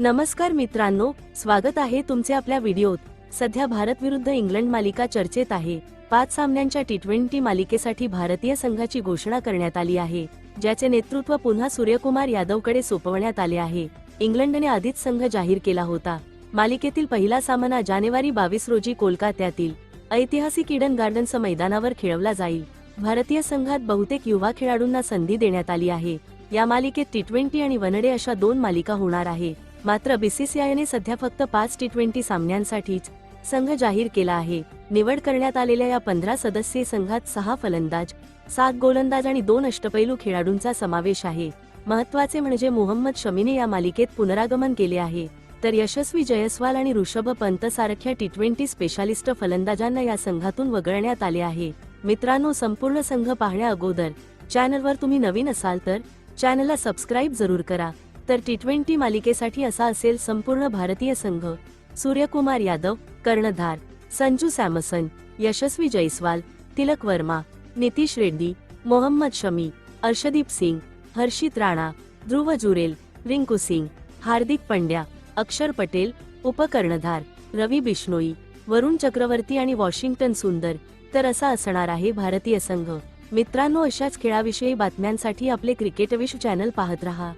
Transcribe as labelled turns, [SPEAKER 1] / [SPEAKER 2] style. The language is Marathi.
[SPEAKER 1] नमस्कार मित्रांनो स्वागत आहे तुमचे आपल्या व्हिडिओत. सध्या भारत विरुद्ध इंग्लंड मालिका चर्चेत आहे. पाच सामन्यांच्या टी ट्वेंटी मालिकेसाठी भारतीय संघाची घोषणा करण्यात आली आहे ज्याचे नेतृत्व पुन्हा सूर्यकुमार यादवकडे सोपवण्यात आले आहे. इंग्लंडने आधीच संघ जाहीर केला होता. मालिकेतील पहिला सामना जानेवारी बावीस रोजी कोलकात्यातील ऐतिहासिक इडन गार्डन्स मैदानावर खेळवला जाईल. भारतीय संघात बहुतेक युवा खेळाडूंना संधी देण्यात आली आहे. या मालिकेत टी ट्वेंटी आणि वनडे अशा दोन मालिका होणार आहे. मात्र बीसीसीआयने सध्या फक्त पाच टी ट्वेंटी सामन्यांसाठीच संघ जाहीर केला आहे. निवड करण्यात आलेल्या या पंधरा सदस्यीय संघात सहा फलंदाज सात गोलंदाज आणि दोन अष्टपैलू खेळाडूंचा समावेश आहे. महत्त्वाचे म्हणजे मोहम्मद शमीने या मालिकेत पुनरागमन केले आहे. तर यशस्वी जयस्वाल आणि ऋषभ पंत सारख्या टी ट्वेंटी स्पेशालिस्ट फलंदाजांना या संघातून वगळण्यात आले आहे. मित्रांनो संपूर्ण संघ पाहण्या अगोदर चॅनलवर तुम्ही नवीन असाल तर चॅनलला सबस्क्राईब जरूर करा. तर टी ट्वेंटी मालिकेसाठी असा असेल संपूर्ण भारतीय संघ. सूर्यकुमार यादव कर्णधार संजू सॅमसन यशस्वी जयस्वाल तिलक वर्मा नितीश रेड्डी मोहम्मद शमी अर्शदीप सिंग हर्षित राणा ध्रुव जुरेल रिंकू सिंग हार्दिक पंड्या अक्षर पटेल उपकर्णधार रवी बिश्नोई वरुण चक्रवर्ती आणि वॉशिंग्टन सुंदर. तर असा असणार आहे भारतीय संघ. मित्रांनो अशाच खेळाविषयी बातम्यांसाठी आपले क्रिकेट विश्व चॅनल पाहत रहा.